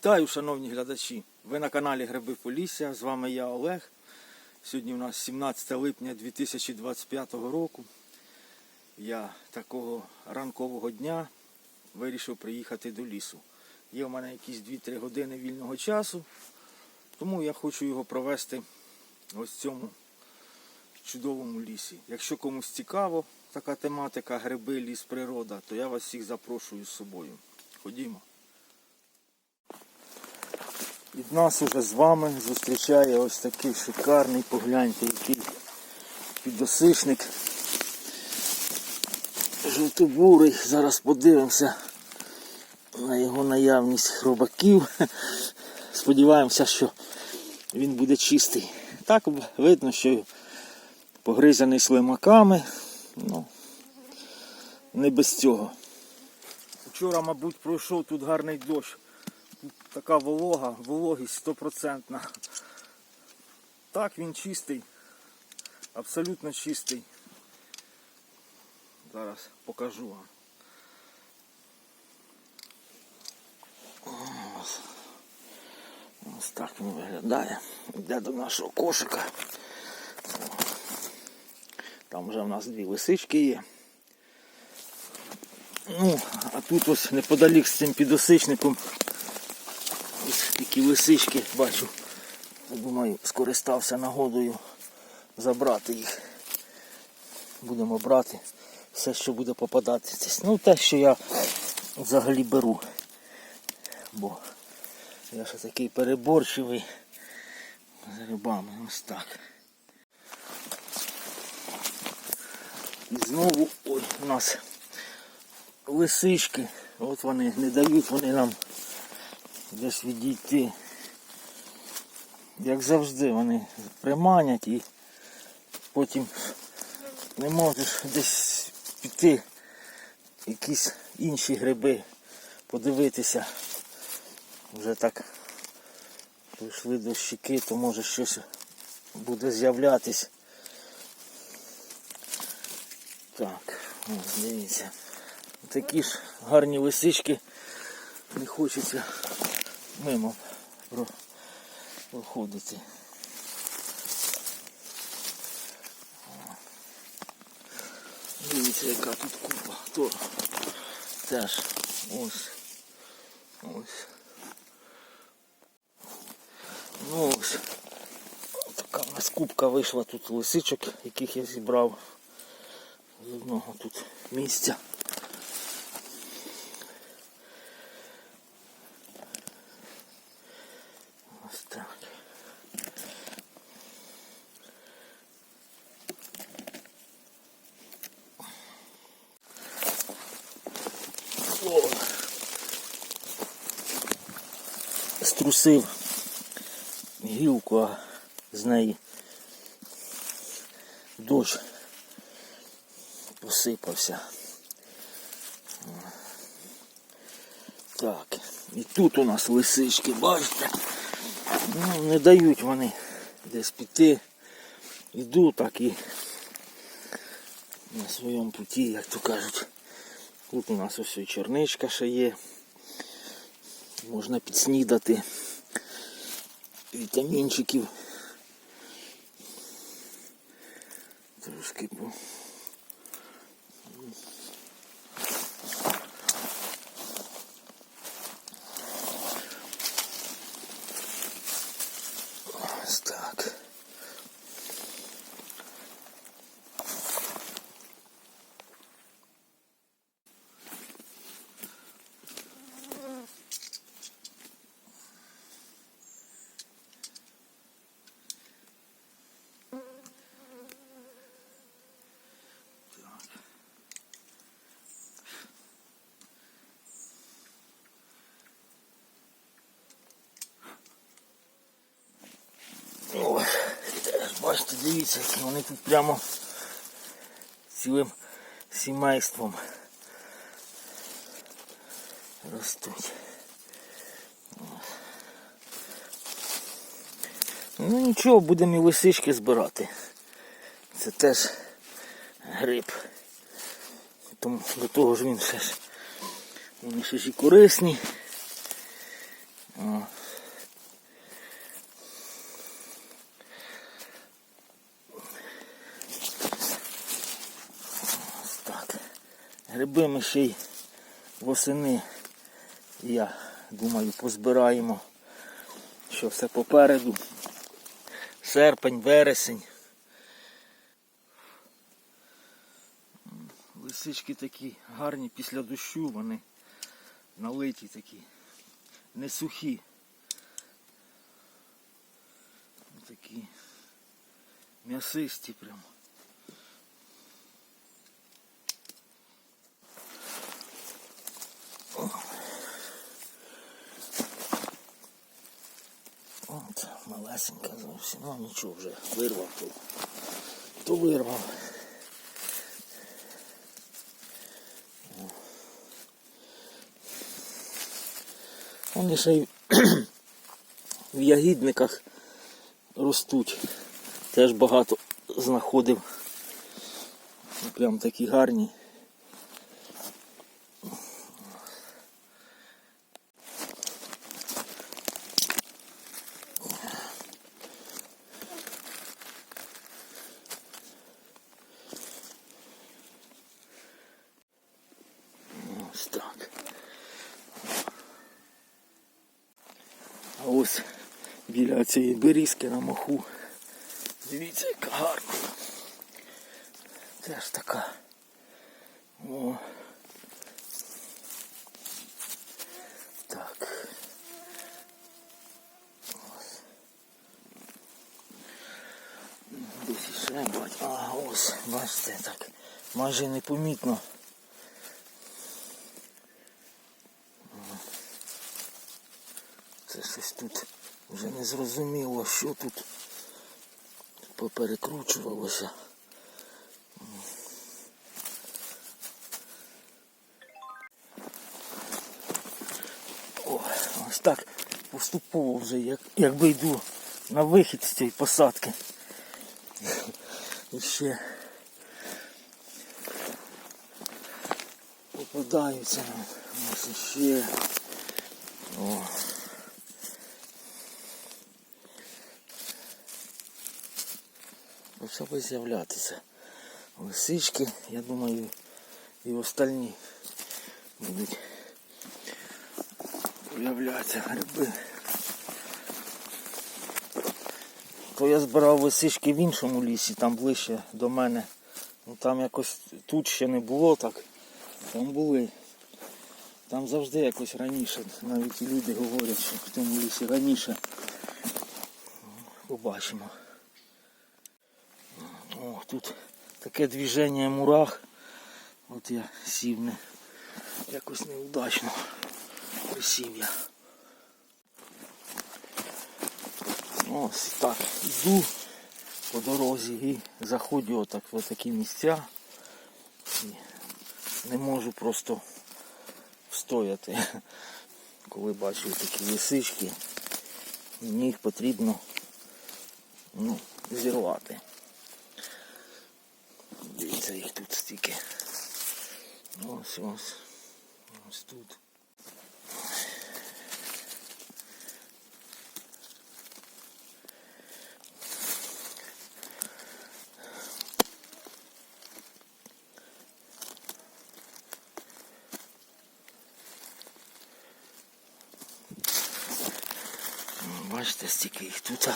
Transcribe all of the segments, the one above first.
Вітаю, шановні глядачі! Ви на каналі Гриби Полісся. З вами я Олег. Сьогодні у нас 17 липня 2025 року. Я такого ранкового дня вирішив приїхати до лісу. Є у мене якісь 2-3 години вільного часу, тому я хочу його провести ось в цьому чудовому лісі. Якщо комусь цікаво така тематика гриби, ліс, природа, то я вас всіх запрошую з собою. Ходімо. І нас уже з вами зустрічає ось такий шикарний, погляньте, який підосичник. Жовтобурий. Зараз подивимося на його наявність хробаків. Сподіваємося, що він буде чистий. Так видно, що погризаний слимаками. Ну, не без цього. Вчора, мабуть, пройшов тут гарний дощ. Така волога, вологість стопроцентна. Так, він чистий, абсолютно чистий. Зараз покажу вам. Ось, ось так він виглядає. Йде до нашого кошика. Там вже в нас дві лисички є. Ну, а тут ось неподалік з цим підосичником такі лисички бачу. Думаю, скористався нагодою забрати їх. Будемо брати все, що буде попадатися. Ну, те, що я взагалі беру. Бо я ще такий переборчивий з рибами. Ось так. І знову ой, у нас лисички. От вони не дають вони нам десь відійти. Як завжди вони приманять і потім не можеш десь піти якісь інші гриби подивитися. Вже так прийшли до щіки, то може щось буде з'являтись. Так, дивіться. Такі ж гарні лисички не хочеться мимо про- проходити. Дивіться, яка тут купа. То теж ось. Ось. Ну ось. Така в нас кубка вийшла тут лисичок, яких я зібрав з одного тут місця. Ось так. О. Струсив гілку, а з неї дощ посипався. Так, і тут у нас лисички, бачите? Ну, не дають вони десь піти. Іду так і на своєму путі, як то кажуть. Тут у нас ось і чорничка ще є. Можна підснідати вітамінчиків. Трошки по. Ось так. Ой, теж бачите, дивіться, які вони тут прямо цілим сімейством ростуть. Ну нічого, будемо і лисички збирати. Це теж гриб. Тому до того ж він ще ж вони ще ж і корисні. О. Гриби ми ще й восени, я думаю, позбираємо, що все попереду. Серпень, вересень. Лисички такі гарні після дощу, вони налиті такі, не сухі. Такі м'ясисті прям. От, малесенька зовсім, ну нічого вже, вирвав то, то вирвав. Вони ще й в ягідниках ростуть. Теж багато знаходив. Прям такі гарні. Ось так. А ось біля цієї берізки на моху. Дивіться, яка гарна. Теж така. О. Так. Ось. Десь іще бать. А, ось, бачите, так. Майже непомітно. Це щось тут вже не зрозуміло, що тут поперекручувалося. О, ось так поступово вже, як, якби йду на вихід з цієї посадки. І ще попадаються нам. Ось іще. О. Почали з'являтися лисички, я думаю, і остальні будуть з'являтися гриби. То я збирав лисички в іншому лісі, там ближче до мене. Ну там якось тут ще не було так. Там були. Там завжди якось раніше. Навіть і люди говорять, що в тому лісі раніше. Побачимо. О, тут таке движення мурах. От я сів не якось неудачно. Присів я. Ось так йду по дорозі і заходжу отак в такі місця. І не можу просто встояти, коли бачу такі лисички. Мені їх потрібно ну, зірвати. Дивіться, їх тут стільки. Ось ось. Ось тут. Бачите, стільки їх тут.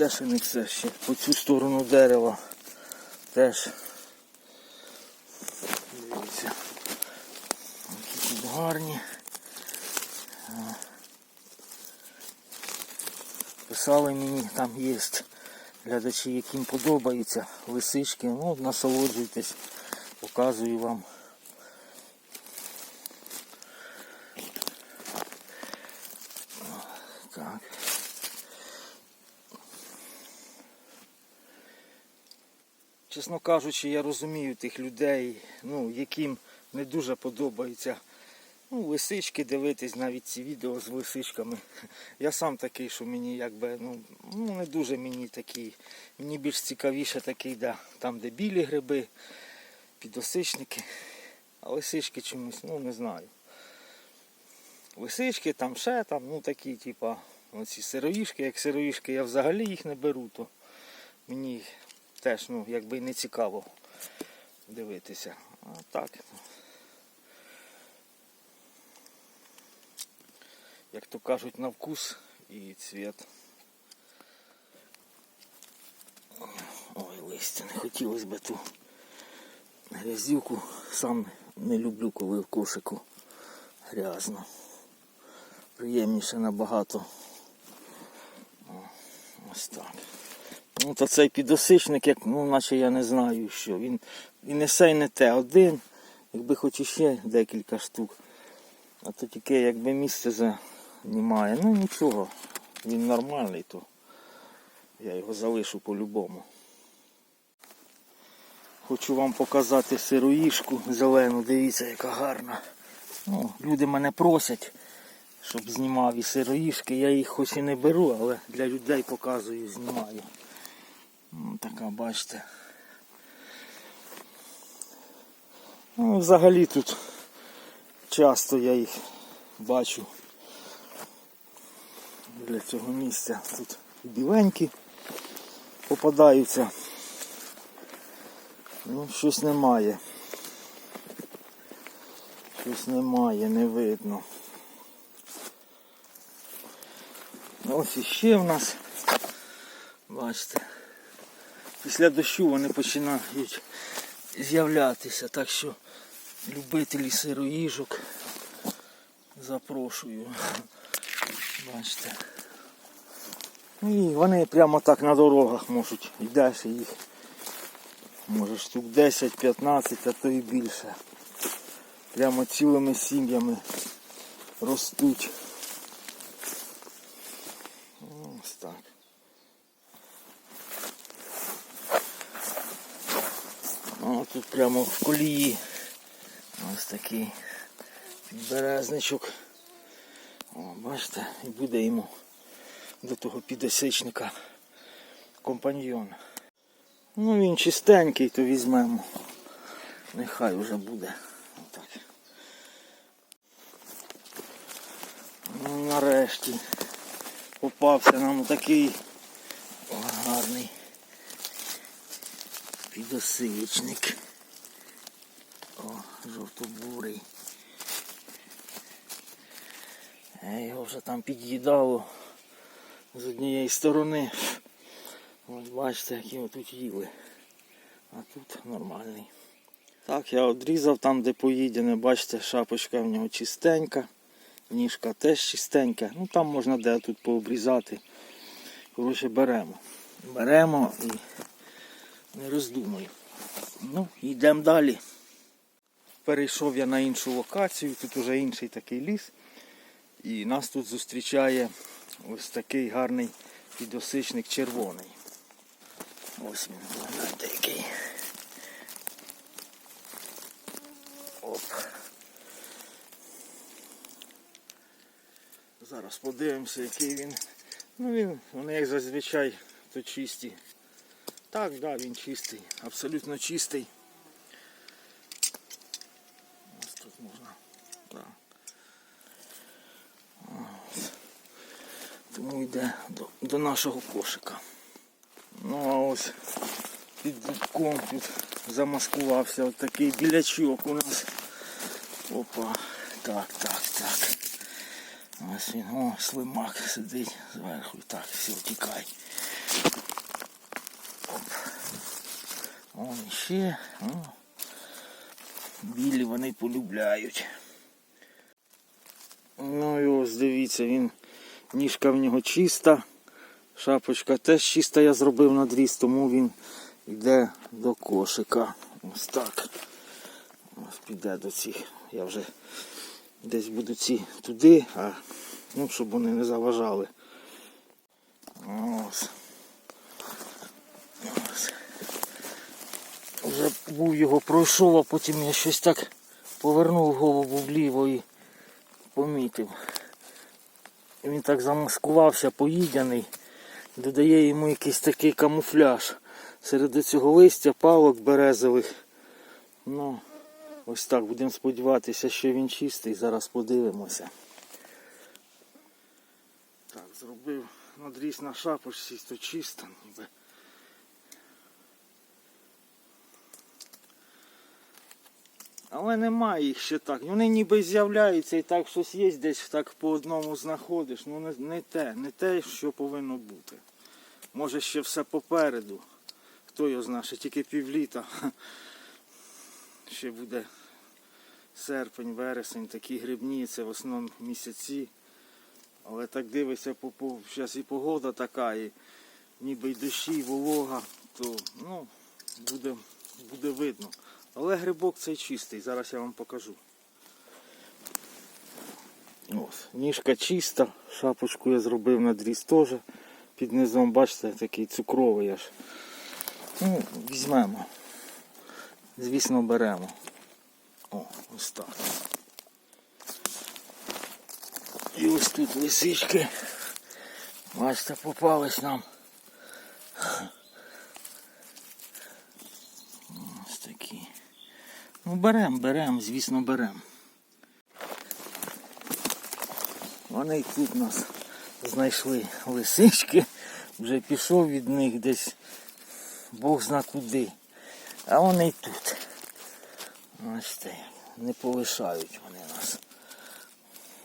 Це ще не все ще. По цю сторону дерева теж. Дивіться. Які тут гарні. Писали мені, там є глядачі, яким подобаються лисички. Ну, насолоджуйтесь, показую вам. Чесно кажучи, я розумію тих людей, ну, яким не дуже подобається ну, лисички дивитись, навіть ці відео з лисичками. Я сам такий, що мені якби, ну, ну не дуже мені такий. Мені більш цікавіше такий, да, там де білі гриби, підосичники. А лисички чомусь, ну не знаю. Лисички там ще там, ну такі, типа, оці сироїшки, як сироїшки я взагалі їх не беру, то мені теж ну, якби не цікаво дивитися. А так. Як то кажуть, на вкус і цвіт. Ой, листя, не хотілося б ту грязюку. Сам не люблю, коли в кошику грязно. Приємніше набагато. Ось так. Ну, цей підосичник, як, ну, наче я не знаю що. Він і несе і не те один, якби хоч іще декілька штук. А то тільки якби місце займає. Ну нічого, він нормальний, то я його залишу по-любому. Хочу вам показати сироїшку зелену, дивіться, яка гарна. Ну, люди мене просять, щоб знімав і сироїшки. Я їх хоч і не беру, але для людей показую, знімаю. Ну, така, бачите. Ну, взагалі тут часто я їх бачу для цього місця. Тут біленькі попадаються. Ну, щось немає. Щось немає, не видно. Ось іще в нас, бачите, після дощу вони починають з'являтися, так що любителі сироїжок запрошую. Бачите. І вони прямо так на дорогах можуть. Йдеш їх. Може штук 10-15, а то і більше. Прямо цілими сім'ями ростуть. Ось так. О, тут прямо в колії. Ось такий підберезничок. О, бачите, і буде йому до того підосичника компаньйон. Ну він чистенький, то візьмемо. Нехай вже буде. Отак. Ну, нарешті попався нам такий гарний підосичник. О, жовтобурий. Е, Його вже там під'їдало з однієї сторони. Ось бачите, які отут їли. А тут нормальний. Так, я одрізав там, де поїдене, бачите, шапочка в нього чистенька, ніжка теж чистенька. Ну там можна де тут пообрізати. Коротше, беремо. Беремо і не роздумую. Ну, йдемо далі. Перейшов я на іншу локацію, тут уже інший такий ліс. І нас тут зустрічає ось такий гарний підосичник червоний. Ось він, гляньте який. Оп. Зараз подивимося, який він. Ну він, вони як зазвичай то чисті. Так, да, він чистий, абсолютно чистий. Ось тут можна. Да. Ось. Тому йде до, до нашого кошика. Ну а ось під дубком тут замаскувався от такий білячок у нас. Опа. Так, так, так. Ось він, о, слимак сидить зверху. Так, все, тікай. Оп. Ще. О. Білі вони полюбляють. Ну і ось дивіться, він ніжка в нього чиста. Шапочка теж чиста я зробив надріз, тому він йде до кошика. Ось так. Ось піде до цих. Я вже десь буду ці туди, а ну, щоб вони не заважали. Ось. Ось. Вже був його пройшов, а потім я щось так повернув голову вліво і помітив. Він так замаскувався, поїдяний, додає йому якийсь такий камуфляж. Серед цього листя, палок березових. Ну, Ось так, будемо сподіватися, що він чистий. Зараз подивимося. Так, зробив надріз на шапочці, то чисто ніби. Але немає їх ще так. Вони ніби з'являються і так щось є, десь так по одному знаходиш. Ну не, не те, не те, що повинно бути. Може ще все попереду. Хто його знає, ще тільки півліта. Ще буде серпень, вересень, такі грибні, це в основному місяці. Але так дивишся, зараз і погода така, і ніби й дощі, і волога, то ну, буде, буде видно. Але грибок цей чистий, зараз я вам покажу. Ось, ніжка чиста, шапочку я зробив надріз теж. Під низом, бачите, такий цукровий аж. Ну, візьмемо. Звісно, беремо. О, ось так. І ось тут лисички. Бачите, попались нам. Ось такі. Ну берем, берем, звісно, берем. Вони тут нас знайшли лисички. Вже пішов від них десь Бог зна куди. А вони й тут. Ось Бачите, не полишають вони нас.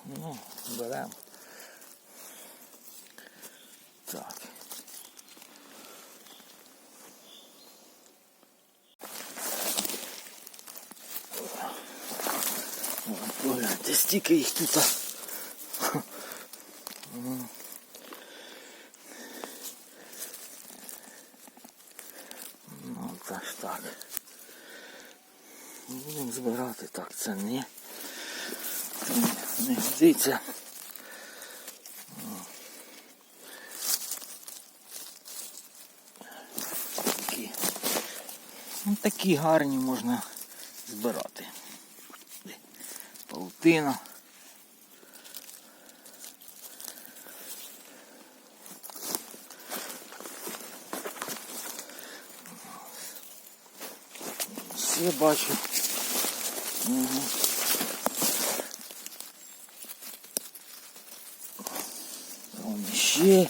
Ну, беремо. Так. Погляньте, стільки їх тут. Ну, так ж так. Будемо збирати так, це не, не годиться. Такі. Ну, такі гарні можна збирати. Паутина. Все бачу. Угу. Вон ще.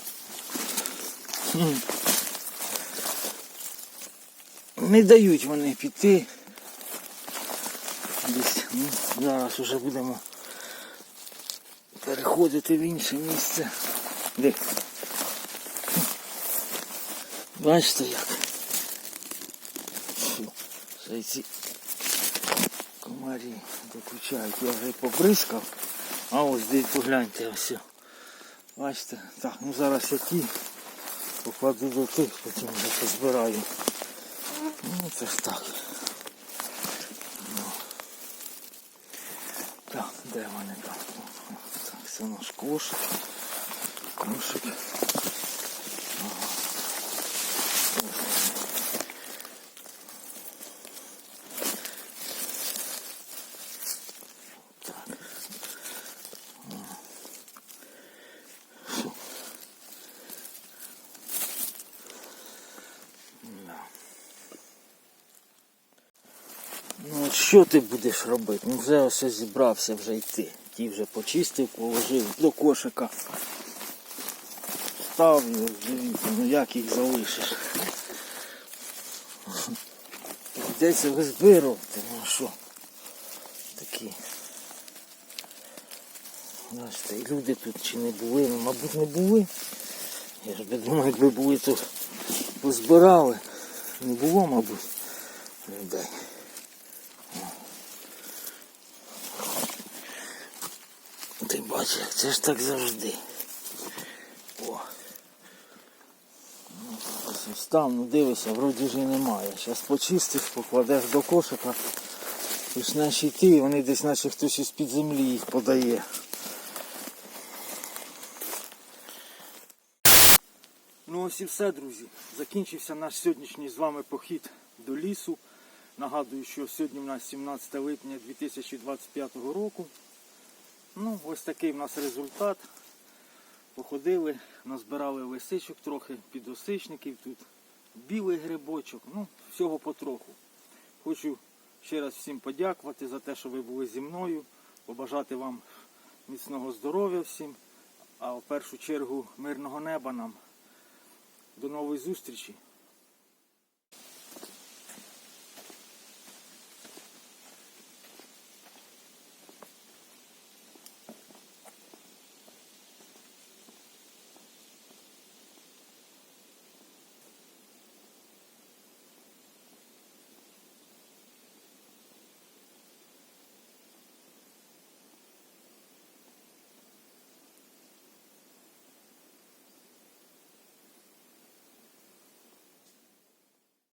Не дають вони піти. Зараз вже будемо переходити в інше місце. Де? Бачите як? Й ці комарі докучають. Я вже побризкав. А ось десь погляньте ось. Бачите? Так, ну зараз я ті покладу до тих, потім вже позбираю. Ну це ж так. Так, де вони там? Так, це наш кошик. Кошик. Ага. Ось вони. Так. Ага. Фу. Да. Ну от що ти будеш робити? Ну вже ось зібрався вже йти. Ті вже почистив, положив до кошика. Став його дивіться, ну як їх залишиш. Йдеться визбирувати, ну а що? Такі. Бачите, люди тут чи не були, ну мабуть не були. Я ж би думаю, якби були, то позбирали. Не було, мабуть, людей. Як це ж так завжди. О. Ось ну дивися, вроді ж і немає. Зараз почистиш, покладеш до кошика, почнеш йти, вони десь наче хтось із під землі їх подає. Ну ось і все, друзі. Закінчився наш сьогоднішній з вами похід до лісу. Нагадую, що сьогодні у нас 17 липня 2025 року. Ну, ось такий в нас результат. Походили, назбирали лисичок трохи, підосичників тут, білий грибочок, ну, всього потроху. Хочу ще раз всім подякувати за те, що ви були зі мною, побажати вам міцного здоров'я всім, а в першу чергу мирного неба нам. До нової зустрічі.